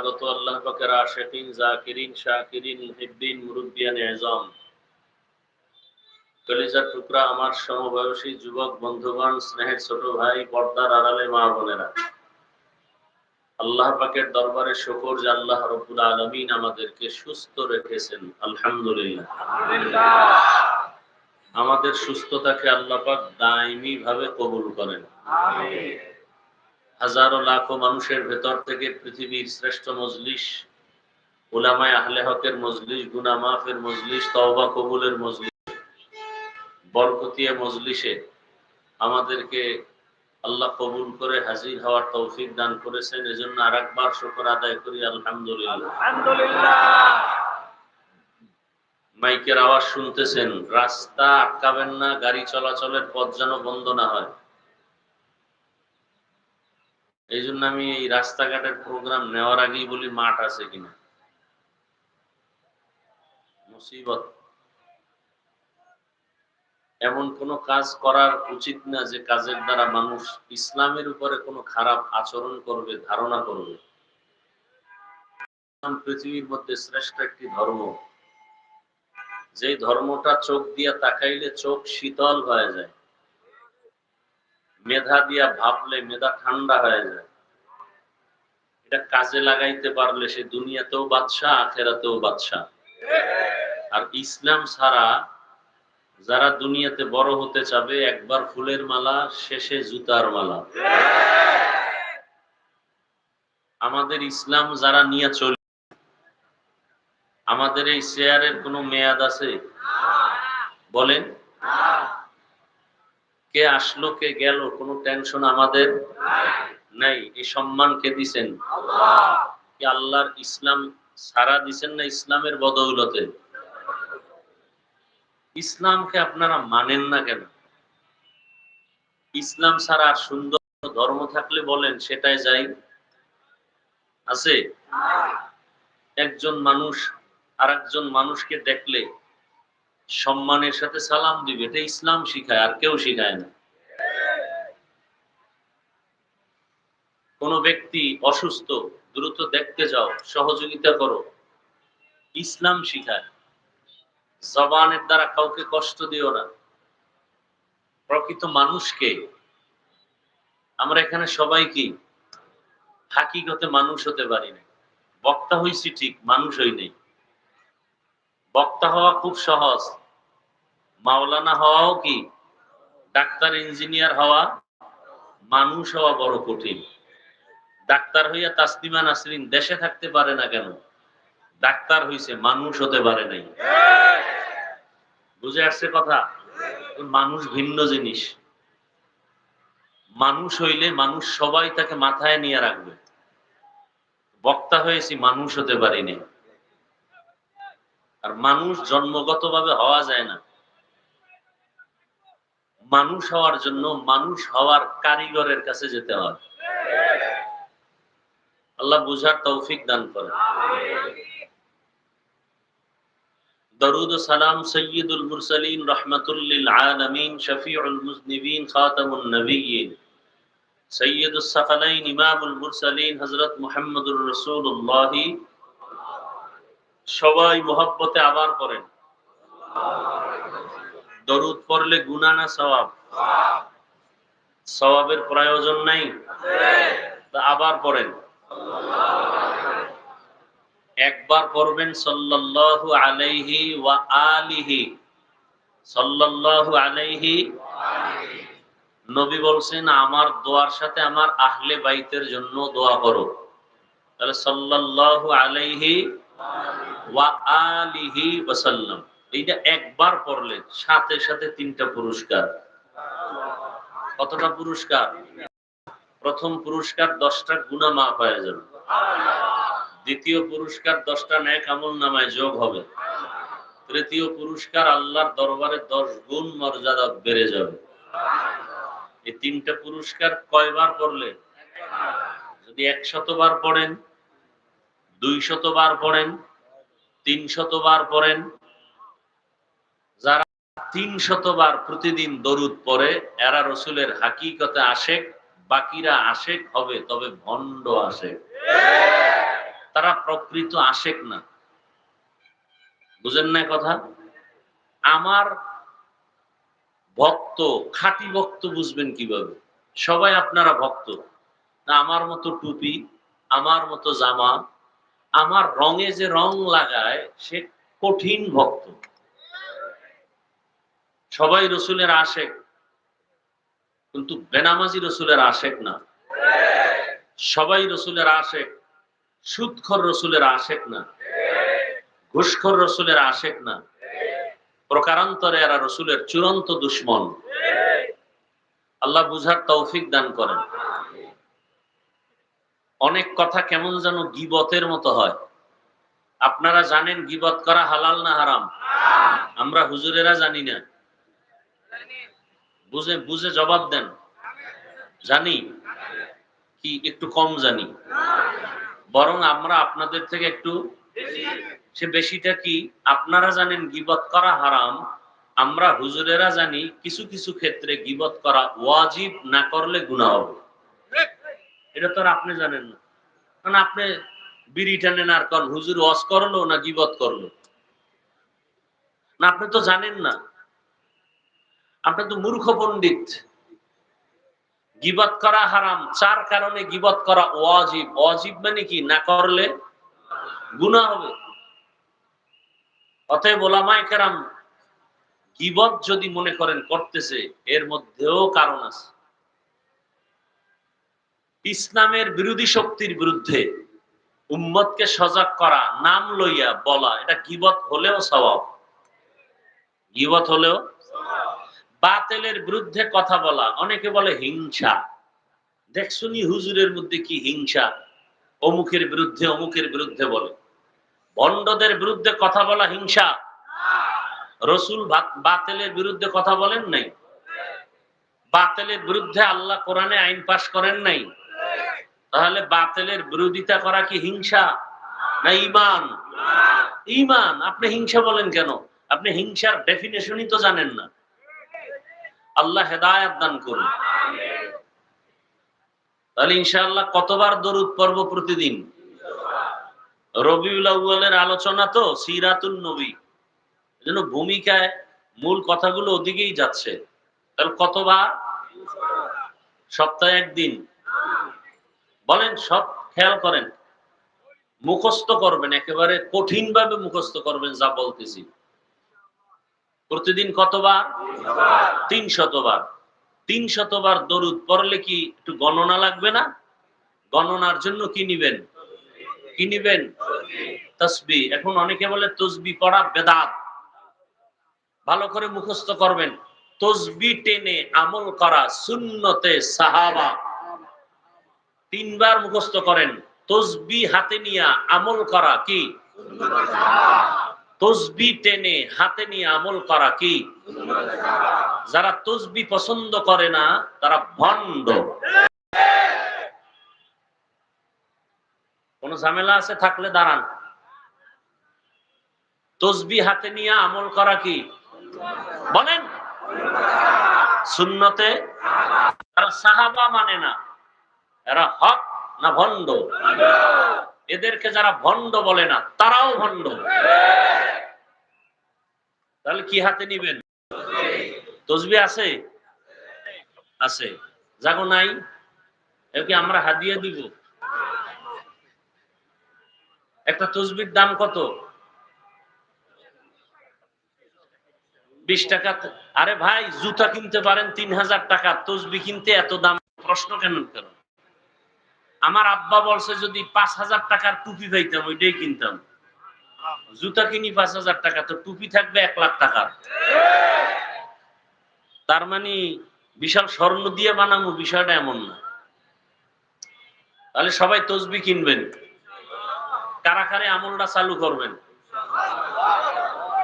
আগত আল্লাহ পাকের জাকিরিন, শাকিরিন এজম কলিজার টুকরা আমার সমবয়সী যুবক, বন্ধুগণ, স্নেহের ছোট ভাই, পর্দার আড়ালে মা বোনেরা। আল্লাহ পাকের দরবারে শুকর যে আল্লাহ রব্বুল আলমিন আমাদেরকে সুস্থ রেখেছেন। আলহামদুলিল্লাহ। আমাদের সুস্থতাকে আল্লাহ পাক দায়মি ভাবে কবুল করেন। হাজারো লাখো মানুষের ভেতর থেকে পৃথিবীর শ্রেষ্ঠ মজলিস উলামায় আহলে হকের মজলিস গুনা মাফের মজলিস তওবা কবুলের মজলিস বরকতিয়া মজলিসে আমাদেরকে আল্লাহ কবুল করে হাজির হওয়ার তৌফিক দান করেছেন। এজন্য আর একবার শুকর আদায় করি আলহামদুলিল্লাহ। মাইকের আওয়াজ শুনতেছেন রাস্তা আটকাবেন না গাড়ি চলাচলের পথ যেন বন্ধ না হয়। এই জন্য আমি এই রাস্তাঘাটের প্রোগ্রাম নেওয়ার আগেই বলি মাঠ আছে কিনা। মুসিবত। এমন কোনো কাজ করার উচিত না যে কাজের দ্বারা মানুষ ইসলামের উপরে কোনো খারাপ আচরণ করবে, ধারণা করবে। পৃথিবীর মধ্যে শ্রেষ্ঠ একটি ধর্ম। যে ধর্মটা চোখ দিয়ে তাকাইলে চোখ শীতল হয়ে যায়। মেধা দিয়া ভাবলে মেধা ঠান্ডা হয়ে যায়। এটা কাজে লাগাইতে পারলে সে দুনিয়াতেও বাদশাহ, আখেরাতেও বাদশাহ। আর ইসলাম ছাড়া যারা দুনিয়াতে বড় হতে চাবে, একবার ফুলের মালা, শেষে জুতার মালা। আমাদের ইসলাম যারা নিয়ে চলে, আমাদের এই শেয়ারের কোনো মেয়াদ আছে? বলেন। কে আসলো, কে গেল, কোনো টেনশন আমাদের নাই। এই সম্মান কে দিছেন? কি আল্লাহর ইসলাম সারা দিছেন না ইসলামের বদৌলতে? ইসলামকে আপনারা মানেন না কেন? ইসলাম আর সুন্দর ধর্ম থাকলে বলেন, সেটাই যাই। আছে? একজন মানুষ আর একজন মানুষকে দেখলে সম্মানের সাথে সালাম দিবে, এটা ইসলাম শিখায়, আর কেউ শিখায় না। কোন ব্যক্তি অসুস্থ, দ্রুত দেখতে যাও, সহযোগিতা করো, ইসলাম শিখায়। জবানের দ্বারা কাউকে কষ্ট দিও না। প্রকৃত মানুষকে, আমরা এখানে সবাই কি? হাকিগতে মানুষ হতে পারি না। বক্তা হইছি ঠিক, মানুষ হই নেই। বক্তা হওয়া খুব সহজ। মাওলানা হওয়াও কি? ডাক্তার, ইঞ্জিনিয়ার হওয়া মানুষ হওয়া বড় কঠিন। ডাক্তার হইয়া তাসলিমা নাসরিন দেশে থাকতে পারে না কেন? ডাক্তার হইছে মানুষ হতে পারে নাই। বুঝে আসছে কথা? মানুষ ভিন্ন জিনিস। মানুষ হইলে মানুষ সবাই তাকে মাথায় নিয়ে রাখবে। বক্তা হয়েছি, মানুষ হতে পারিনি। আর মানুষ জন্মগতভাবে হওয়া যায় না। মানুষ হওয়ার জন্য মানুষ হওয়ার কারিগরের কাছে যেতে হয়। আল্লাহ বুঝার তৌফিক দান করে দরুদ সালাম সৈয়দুল মুরসালিন রহমতুল্লিল আলমিন, শফিউল মুজনিবিন, খাতামুন নবীন সৈয়দুল সকালাইন ইমামুল মুরসালিন হজরত মুহাম্মদুর রসুল্লাহ সবাই মোহব্বতে আবার করেন দরুদ পড়লে গুনা না সওয়াব? সওয়াবের প্রয়োজন নাই। আবার পড়েন। একবার পড়বেন সাল্লাল্লাহু আলাইহি ওয়া আলিহি। সাল্লাল্লাহু আলাইহি। নবী বলছেন, আমার দোয়ার সাথে আমার আহলে বাইতের জন্য দোয়া করো। তাহলে সাল্লাল্লাহু আলাইহি ওয়া আলিহি ওয়াসাল্লাম। এইটা একবার পড়লে সাথে সাথে তিনটা পুরস্কার। কতটা পুরস্কার? প্রথম পুরস্কার দশটা গুণা মাফ হয়ে যাবে। দ্বিতীয় পুরস্কার দশটা ন্যাক আমল নামায় যোগ হবে। তৃতীয় পুরস্কার আল্লাহর দরবারে দশ গুণ মর্যাদা বেড়ে যাবে। এই তিনটা পুরস্কার কয়বার পড়লে? যদি একশতবার পড়েন দুই শতবার পড়েন তিন শতবার পড়েন যারা তিন শতবার প্রতিদিন দরুদ পড়ে, এরা রসুলের হাকিকতে আশেক বাকিরা আশেক হবে, তবে ভণ্ড আশেক তারা প্রকৃত আশেক না। বুঝেন না কথা? আমার ভক্ত, খাঁটি ভক্ত বুঝবেন কীভাবে? সবাই আপনারা ভক্ত। আমার মতো টুপি, আমার মতো জামা, আমার রঙে যে রং লাগায়, সে কঠিন ভক্ত। সবাই রসুলের আশেক, কিন্তু বেনামাজি রসুলের আশেক না। সবাই রসুলের আশেক সুৎখর রসুলের আশেক না। ঘুষখর রসুলের আশেক না। প্রকারান্তরে এরা রসুলের চূড়ান্ত দুশ্মন। আল্লাহ বুঝার তৌফিক দান করেন। অনেক কথা কেমন যেন গিবতের মতো হয়। আপনারা জানেন গিবত করা হালাল না হারাম? আমরা হুজুরেরা জানি না। বুঝে বুঝে জবাব দেন। জানি কি একটু কম জানি। বরং আমরা আপনাদের থেকে একটু সে বেশিটা কি? আপনারা জানেন গিবত করা হারাম। আমরা হুজুরেরা জানি কিছু কিছু ক্ষেত্রে গিবত করা ওয়াজিব না করলে গুণা হবে। এটা তো আপনি জানেন না। কারণ আপনি বিড়ি টানেন আর কন, হুজুর ওয়াজ করল না গিবত করল? না, আপনি তো জানেন না। আপনি তো মূর্খ পণ্ডিত। গিবত করা হারাম, চার কারণে গিবত করা ওয়াজিব। ওয়াজিব মানে কি? না করলে গুনাহ হবে। অতএব ওলামায়ে কেরাম, গিবত যদি মনে করেন করতেছে, এর মধ্যেও কারণ আছে। ইসলামের বিরোধী শক্তির বিরুদ্ধে উম্মতকে সজাগ করা, নাম লইয়া বলা, এটা গিবত হলেও স্বভাব। গিবত হলেও বাতেলের বিরুদ্ধে কথা বলা। অনেকে বলে হিংসা। দেখছুনি হুজুরের মধ্যে কি হিংসা। অমুকের বিরুদ্ধে অমুকের বিরুদ্ধে বলে। ভণ্ডদের বিরুদ্ধে কথা বলা হিংসা। রসুল বাতেলের বিরুদ্ধে কথা বলেন নাই? বাতেলের বিরুদ্ধে আল্লাহ কোরআনে আইন পাশ করেন নাই? তাহলে বাতেলের বিরোধিতা করা কি হিংসা না ইমান? ইমান। আপনি হিংসা বলেন কেন? আপনি হিংসার ডেফিনেশনই তো জানেন না। আল্লাহ হেদায়াত দান করুন। তাহলে ইনশাআল্লাহ কতবার দরুদ পর্ব প্রতিদিন? রবিউল আউ্বালের আলোচনা তো সিরাতুল নবী। যেন ভূমিকায় মূল কথাগুলো ওদিকেই যাচ্ছে। তাহলে কতবার? সপ্তাহে একদিন। বলেন, সব খেয়াল করেন। মুখস্থ করবেন, একেবারে কঠিন ভাবে মুখস্থ করবেন, যা বলতেছি। প্রতিদিন কতবার? তিন শতবার। তিন শতবার দরুদ পড়লে কি একটু গণনা লাগবে না? গণনার জন্য কি নিবেন? কি নিবেন? তসবি। এখন অনেকে বলে তসবি পড়া বেদাত। ভালো করে মুখস্থ করবেন। তসবি টেনে আমল করা সুন্নতে সাহাবা। তিনবার মুখস্থ করেন। তসবি হাতে নিয়ে আমল করা কি? তসবি টেনে হাতে নিয়ে আমল করা কি? যারা তসবি পছন্দ করে না, তারা ভণ্ড। কোন ঝামেলা আছে? থাকলে দাঁড়ান। তসবি হাতে নিয়ে আমল করা কি? বলেন। শূন্যতে তারা সাহাবা মানে না। এরা হক না ভণ্ড? এদেরকে যারা ভণ্ড বলে না, তারাও ভণ্ড। তাহলে কি হাতে নিবেন? তসবি আছে? আছে। যাগো নাই? কি আমরা হাদিয়া দিব? একটা তসবির দাম কত? বিশ টাকা আরে ভাই, জুতা কিনতে পারেন তিন হাজার টাকা। তসবি কিনতে এত দাম? প্রশ্ন কেন কেন আমার আব্বা বলছে, যদি পাঁচ হাজার টাকার টুপি পাইতাম, ওইটাই কিনতাম। জুতা কিনি পাঁচ হাজার টাকা, তো টুপি থাকবে এক লাখ টাকার। তার মানে বিশাল স্বর্ণ দিয়ে বানাবো, বিষয়টা এমন না। তাহলে সবাই তসবি কিনবেন। কারা কারে আমলটা চালু করবেন।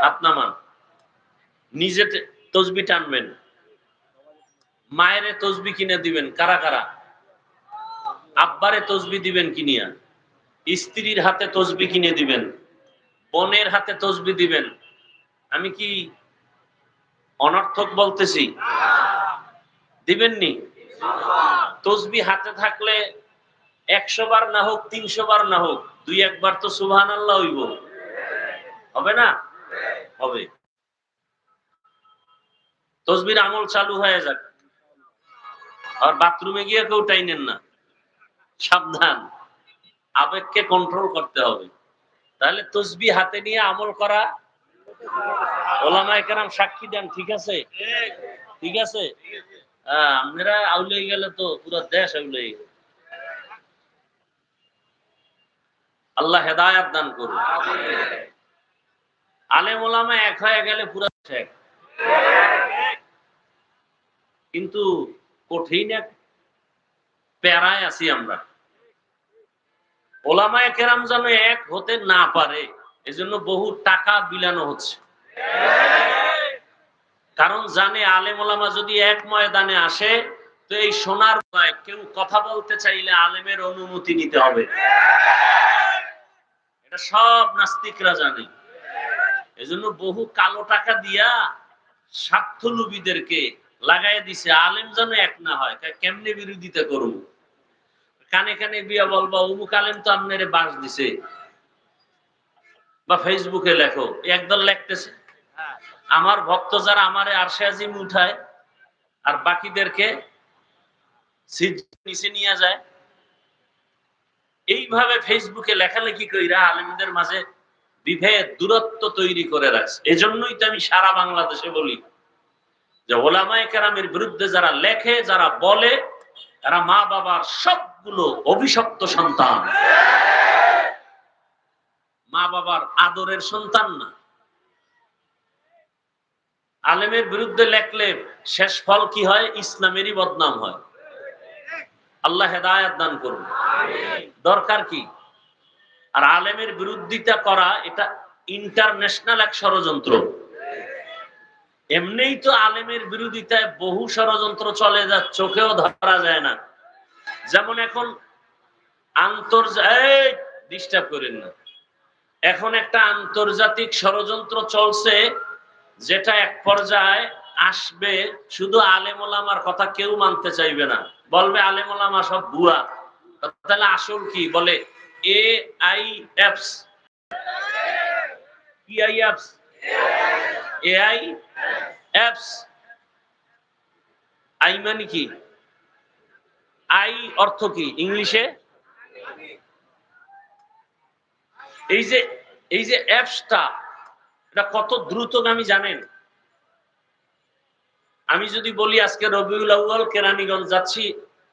হাত নামান। নিজে তসবি টানবেন। মায়ের তসবি কিনে দিবেন, কারা কারা? আব্বারে তসবি দিবেন কিনিয়া স্ত্রীর হাতে তসবি কিনে দিবেন। বোনের হাতে তসবি দিবেন। আমি কি অনর্থক বলতেছি? দিবেননি? তসবি হাতে থাকলে একশো বার না হোক, তিনশো বার না হোক, দুই একবার তো সুবহান আল্লাহ হইব। হবে না? হবে। তসবির আমল চালু হয়ে যাক। আর বাথরুমে গিয়ে কেউ টাইনেন না। সাবধান। আবেগকে কন্ট্রোল করতে হবে। তাহলে তসবি হাতে নিয়ে আমল করা ওলামায়ে সাক্ষী দেন, ঠিক আছে? ঠিক আছে? আপনারা আউলে গেলে তো পুরো দেশ আউলে আল্লাহ হেদায়াত দান করুন। আলেম ওলামা এক হয়ে গেলে পুরো শেখ কিন্তু কঠিন এক প্যারায় আছি আমরা। ওলামায় কেরাম যেন এক হতে না পারে, এজন্য বহু টাকা বিলানো হচ্ছে। কারণ জানে আলেম ওলামা যদি এক ময়দানে আসে, তো এই সোনার কেউ কথা বলতে চাইলে আলেমের অনুমতি নিতে হবে। এটা সব নাস্তিকরা জানে। এজন্য বহু কালো টাকা দিয়া স্বার্থলোভীদেরকে লাগাই দিছে। আলেম যেন এক না হয় কেমনে বিরোধিতা করুন কানে কানে বিয়া বলবা, অমুক আলেম তো আপনার বাস দিছে। বা ফেসবুকে লেখো, একদল লেখতেছে। আমার ভক্ত যারা আমারে আরশে আজিম উঠায়, আর বাকিদেরকে নিচে নিয়ে যায়, এইভাবে ফেসবুকে লেখালেখি কইরা আলেমদের মাঝে বিভেদ, দূরত্ব তৈরি করে রাখছে। এজন্যই তো আমি সারা বাংলাদেশে বলি যে ওলামায়ে কেরামের বিরুদ্ধে যারা লেখে, যারা বলে, তারা মা বাবার সবগুলো অভিশপ্ত সন্তান। মা বাবার আদরের সন্তান না। আলেমের বিরুদ্ধে লেখলে শেষ ফল কি হয়? ইসলামেরই বদনাম হয়। আল্লাহ হেদায়াত দান করুন। দরকার কি? আর আলেমের বিরোধিতা করা এটা ইন্টারন্যাশনাল এক ষড়যন্ত্র। এমনিই তো আলেমের বিরোধিতায় বহু ষড়যন্ত্র চলে যা চোখেও ধরা যায় না। যেমন এখন আন্তর্জাতিক ডিস্টার্ব করেন না। এখন একটা আন্তর্জাতিক ষড়যন্ত্র চলছে, যেটা এক পর্যায়ে আসবে, শুধু আলেম ওলামার কথা কেউ মানতে চাইবে না। বলবে আলেম ওলামা সব ভুয়া। তাহলে আসল কি? বলে এ আই কি আই এআই অ্যাপস আই মানে কি? আই অর্থ কি? ইংলিশে? এই যে এই যে অ্যাপসটা, এটা কত দ্রুতগামী জানেন? আমি যদি বলি আজকে রবিউল আউয়াল কেরানীগঞ্জ যাচ্ছি,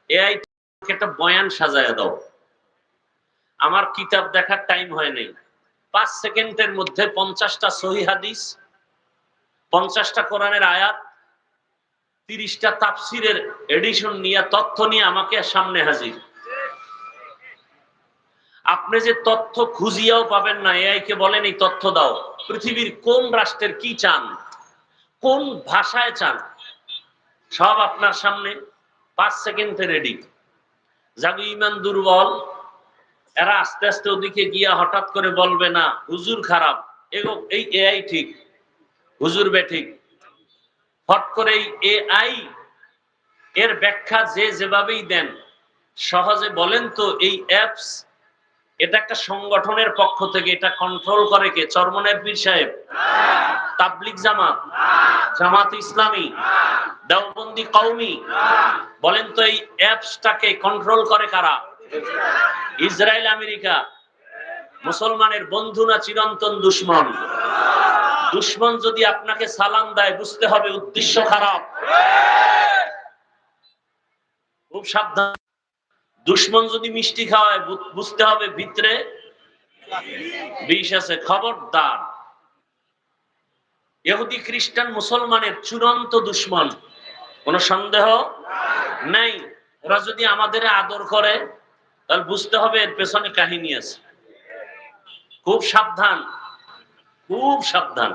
এআই একটা বয়ান সাজায় দাও। আমার কিতাব দেখার টাইম হয় নাই। পাঁচ সেকেন্ডের মধ্যে পঞ্চাশটা সহি হাদিস, পঞ্চাশটা কোরআনের আয়াত তিরিশটা তাফসিরের এডিশন নিয়ে, তথ্য নিয়ে আমাকে সামনে হাজির। আপনি যে তথ্য খুঁজিয়াও পাবেন না, এআই কে বলেন এই তথ্য দাও। পৃথিবীর কোন রাষ্ট্রের কি চান? কোন ভাষায় চান? সব আপনার সামনে পাঁচ সেকেন্ডে রেডি জাগু ইমান দুর্বল। এরা আস্তে আস্তে ওদিকে গিয়া হঠাৎ করে বলবে, না, হুজুর খারাপ। এই এআই ঠিক। হুজুর বে ঠিক। হট করে এআই এর ব্যাখ্যা যে যেভাবেই দেন, সহজে বলেন তো এই অ্যাপস এটা একটা সংগঠনের পক্ষ থেকে এটা কন্ট্রোল করে কে? চরমনের পীর সাহেব। তাবলিক জামাত। জামাত ইসলামী। দেওবন্দি কওমি। বলেন তো এই অ্যাপসটাকে কন্ট্রোল করে কারা? Israel, America. মুসলমানের বন্ধু না চিরন্তন দুশ্মন? দুশ্মন যদি আপনাকে সালাম দেয়, বুঝতে হবে উদ্দেশ্য খারাপ। খুব সাবধান। দুশ্মন যদি মিষ্টি খাওয়ায় বুঝতে হবে ভিতরে বিষ আছে। খবরদার। ইহুদি, খ্রিস্টান, মুসলমানের চূড়ান্ত দুশ্মন, কোনো সন্দেহ নেই? ওরা যদি আমাদের আদর করে, তাহলে বুঝতে হবে এর পেছনে কাহিনী আছে। খুব সাবধান। খুব সাবধান।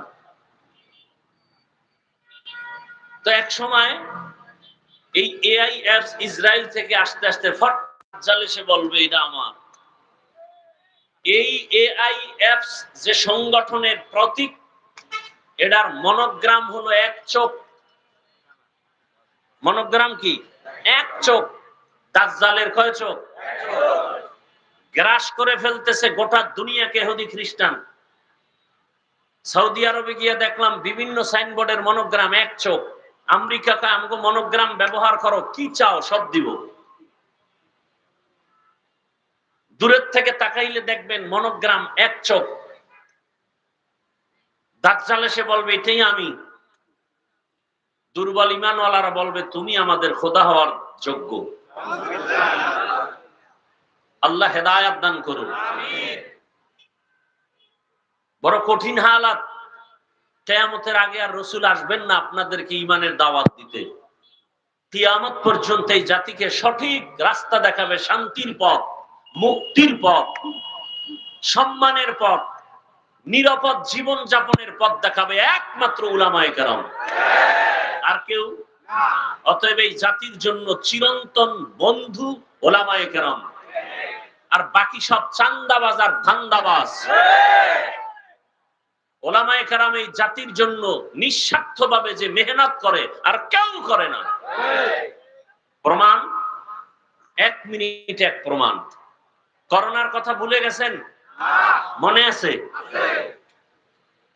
তো এক সময় এই এআই অ্যাপস ইসরায়েল থেকে আস্তে আস্তে ফট জালে সে বলবে, এটা আমার। এই এআই অ্যাপস যে সংগঠনের প্রতীক, এটার মনোগ্রাম হলো এক চোখ। মনোগ্রাম কি? এক চোখ। দাজ্জালের কয় চোখ? গ্রাস করে ফেলতেছে গোটা দুনিয়াকে এহুদি খ্রিস্টান। সৌদি আরবে গিয়ে দেখলাম বিভিন্ন সাইনবোর্ডের মনোগ্রাম, এক চোখ। আমেরিকাকে আমগো মনোগ্রাম ব্যবহার করো, কি চাও সব দিব। দূরের থেকে তাকাইলে দেখবেন মনোগ্রাম এক চোখ। দাজ্জাল এসে বলবে, এটাই আমি। দুর্বল ইমানওয়ালারা বলবে, তুমি আমাদের খোদা হওয়ার যোগ্য। আল্লাহ হেদায়াত দান করুন। বড় কঠিন হালাত। কেয়ামতের আগে আর রসুল আসবেন না আপনাদেরকে ইমানের দাওয়াত দিতে। কিয়ামত পর্যন্ত এই জাতিকে সঠিক রাস্তা দেখাবে, শান্তির পথ, মুক্তির পথ, সম্মানের পথ, নিরাপদ জীবন যাপনের পথ দেখাবে একমাত্র উলামায়ে কেরাম। আর কেউ? অতএব এই জাতির জন্য চিরন্তন বন্ধু ওলামায়ে কেরাম। আর বাকি সব চান্দাবাজ আর ধান্দাবাজ। ওলামায়ে কেরাম এই জাতির জন্য নিঃস্বার্থ ভাবে যে মেহনত করে, আর কেউ করে না। প্রমাণ? এক মিনিট এক প্রমাণ। করোনার কথা ভুলে গেছেন? মনে আছে?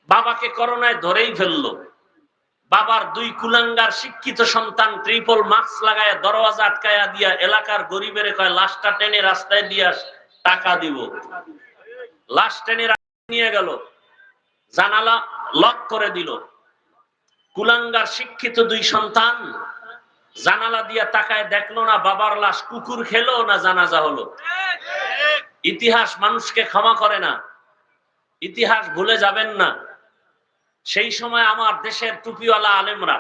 বাবাকে করোনায় ধরেই ফেলল। বাবার দুই কুলাঙ্গার শিক্ষিত সন্তান ট্রিপল মাস্ক লাগায় দরওয়াজা আটকায়া দিয়া এলাকার গরিবের কয়, লাশটা টেনে রাস্তায় দিয়া টাকা দিব। লাশ টেনে নিয়ে গেল। জানালা লক করে দিল। কুলাঙ্গার শিক্ষিত দুই সন্তান জানালা দিয়া তাকায় দেখল না বাবার লাশ কুকুর খেলো না জানাজা হলো। ইতিহাস মানুষকে ক্ষমা করে না। ইতিহাস ভুলে যাবেন না। সেই সময় আমার দেশের টুপিওয়ালা আলেমরা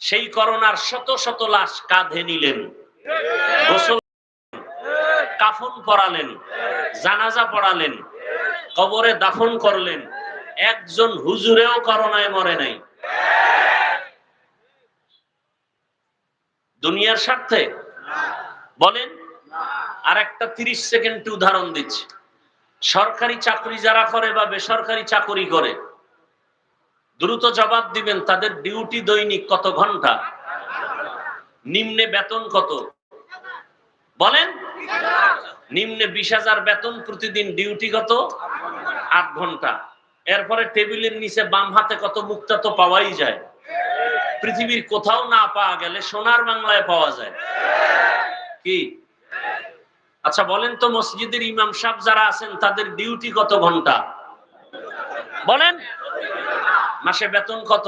সেই করোনার শত শত লাশ কাঁধে নিলেন। কাফন পরালেন, জানাজা পড়ালেন, কবরে দাফন করলেন। একজন হুজুরেও করোনায় মরে নাই। দুনিয়ার স্বার্থে? বলেন আর একটা তিরিশ সেকেন্ড উদাহরণ দিচ্ছি। সরকারি চাকরি যারা করে বা বেসরকারি চাকরি করে, দ্রুত জবাব দিবেন, তাদের ডিউটি দৈনিক কত ঘণ্টা? নিম্নে বেতন কত? বলেন, নিম্নে বিশ হাজার বেতন প্রতিদিন ডিউটি কত? আট ঘণ্টা। এরপরে টেবিলের নিচে বাম হাতে কত মুক্তা তো পাওয়াই যায়। পৃথিবীর কোথাও না পাওয়া গেলে সোনার বাংলায় পাওয়া যায়। কি? আচ্ছা বলেন তো মসজিদের ইমাম সাহেব যারা আছেন, তাদের ডিউটি কত ঘণ্টা? বলেন। মাসে বেতন কত?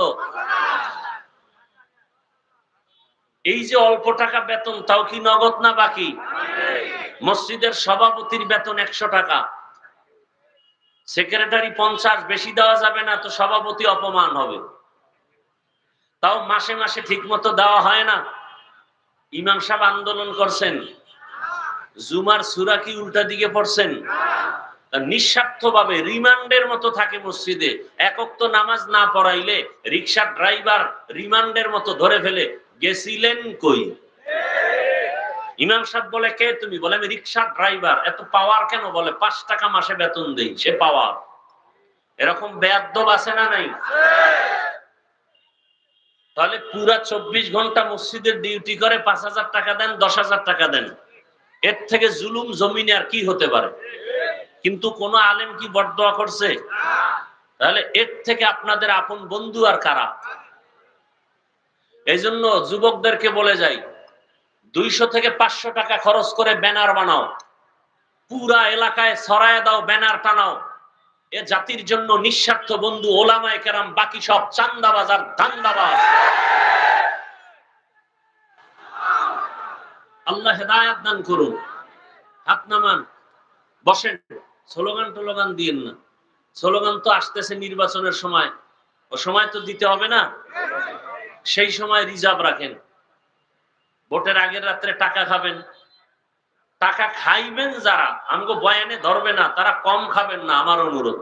এই যে অল্প টাকা বেতন, তাও কি নগদ না বাকি? মসজিদের সভাপতির বেতন একশো টাকা। সেক্রেটারি পঞ্চাশ, বেশি দেওয়া যাবে না, তো সভাপতি অপমান হবে। তাও মাসে মাসে ঠিক মতো দেওয়া হয় না। ইমাম সাহেব আন্দোলন করছেন। জুমার সুরা কি উল্টা দিকে পড়ছেন? নিঃস্বার্থ ভাবে রিমান্ডের মতো থাকে মসজিদে। একক তো নামাজ না পড়াইলে রিক্সার ড্রাইভার রিমান্ডের মতো ধরে ফেলে। গেছিলেন কই? ইমাম সাহেব বলে, কে তুমি? বলে, আমি রিক্সা ড্রাইভার। এত পাওয়ার কেন বলে? পাঁচ টাকা মাসে বেতন দেই, সে পাওয়ার এরকম বেয়াদ্দব আছে না নাই? তাহলে পুরা চব্বিশ ঘণ্টা মসজিদের ডিউটি করে, পাঁচ হাজার টাকা দেন, দশ হাজার টাকা দেন। এর থেকে জুলুম জমিনে আর কি হতে পারে? কিন্তু কোন আলেম কি বরদোয়া করছে? তাহলে এর থেকে আপনাদের আপন বন্ধু আর কারা? এই জন্য যুবকদেরকে বলে যাই দুইশো থেকে পাঁচশো টাকা খরচ করে ব্যানার বানাও। পুরা এলাকায় ছড়ায় দাও, ব্যানার টানাও। এ জাতির জন্য নিঃস্বার্থ বন্ধু, ওলামায় কেরাম, বাকি সব চান্দাবাজ আর ধান্দাবাজ। আল্লাহ হেদায়াত দান করুন। হাত নামান। বসেন। স্লোগান টোলোগান দিয়েন না। স্লোগান তো আসতেছে নির্বাচনের সময়। ও সময় তো দিতে হবে না। সেই সময় রিজার্ভ রাখেন। ভোটের আগের রাত্রে টাকা খাবেন। টাকা খাইবেন যারা, আমাকে বয়ানে ধরবে না, তারা কম খাবেন না, আমার অনুরোধ।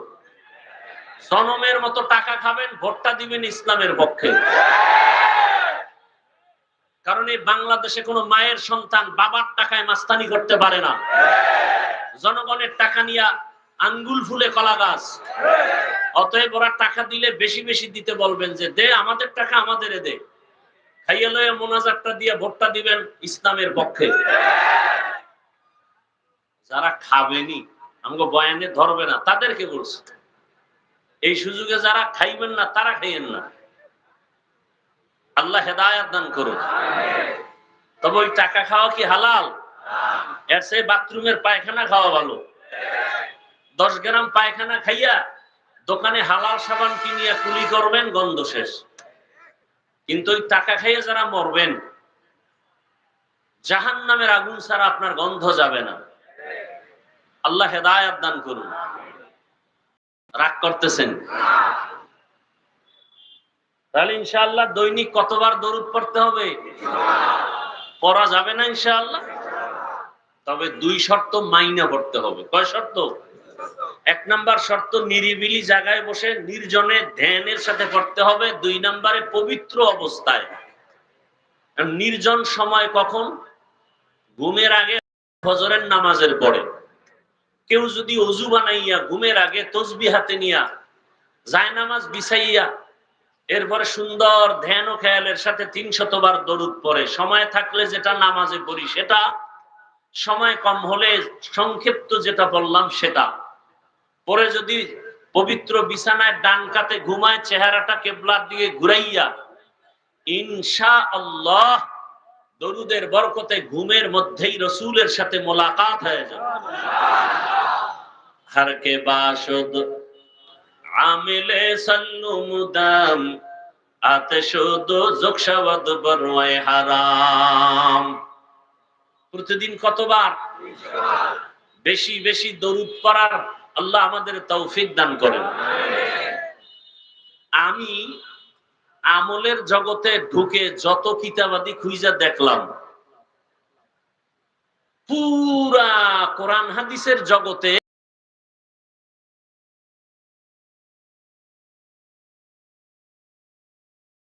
সনমের মতো টাকা খাবেন, ভোটটা দিবেন ইসলামের পক্ষে। কারণ এই বাংলাদেশে কোনো মায়ের সন্তান বাবার টাকায় মাস্তানি করতে পারে না। জনগণের টাকা নিয়ে আঙ্গুল ফুলে কলা গাছ। অতএব ওরা টাকা দিলে বেশি বেশি দিতে বলবেন যে, দে, আমাদের টাকা আমাদের দে। খাইয়ে লয়ে মোনাজারটা দিয়ে ভোটটা দিবেন ইসলামের পক্ষে। যারা খাবেনি, আমাকে বয়ানে ধরবে না, তাদেরকে বলছে। এই সুযোগে যারা খাইবেন না, তারা খাইয়েন না। আল্লাহ হেদায়াত দান করুন। তবে ওই টাকা খাওয়া কি হালাল? এর সে বাথরুমের পায়খানা খাওয়া ভালো। দশ গ্রাম পায়খানা খাইয়া দোকানে হালাল সাবান কিনিয়া কুলি করবেন, গন্ধ শেষ। কিন্তু ওই টাকা খাইয়ে যারা মরবেন জাহান নামের আগুন ছাড়া আপনার গন্ধ যাবে না। আল্লাহ হেদায়াত দান করুন। রাগ করতেছেন। তাহলে ইনশাআল্লাহ দৈনিক কতবার দরুদ পড়তে হবে? পড়া যাবে না ইনশাআল্লাহ। তবে দুই শর্ত মাইনে পড়তে হবে। কয় শর্ত? এক নাম্বার শর্ত, নিরিবিলি জায়গায় বসে নির্জনে ধ্যানের সাথে পড়তে হবে। দুই নাম্বারে পবিত্র অবস্থায়। নির্জন সময় কখন? ঘুমের আগে, ফজরের নামাজের পরে। কেউ যদি অজু বানাইয়া, ঘুমের আগে তসবি হাতে নিয়া যায় নামাজ বিছাইয়া, এরপরে সুন্দর ধ্যান ও খেয়ালের সাথে তিন শতবার দরুদ পরে সময় থাকলে যেটা নামাজে পড়ি সেটা, সময় কম হলে সংক্ষিপ্ত যেটা বললাম সেটা। পরে যদি পবিত্র বিছানায় ডান কাতে ঘুমায়, চেহারাটা কেবলার দিকে ঘুরাইয়া ইনশা আল্লাহ দরুদের বরকতে ঘুমের মধ্যেই রসুলের সাথে মোলাকাত হয়ে যাবে। হারকে বাসদ আমিলে সল্লু মুদাম হারাম। প্রতিদিন কতবার? বেশি বেশি দরুদ পড়ার আল্লাহ আমাদের তৌফিক দান করেন। আমি আমলের জগতে ঢুকে যত কিতাবাদি খুঁজা দেখলাম, পুরা কোরআন হাদিসের জগতে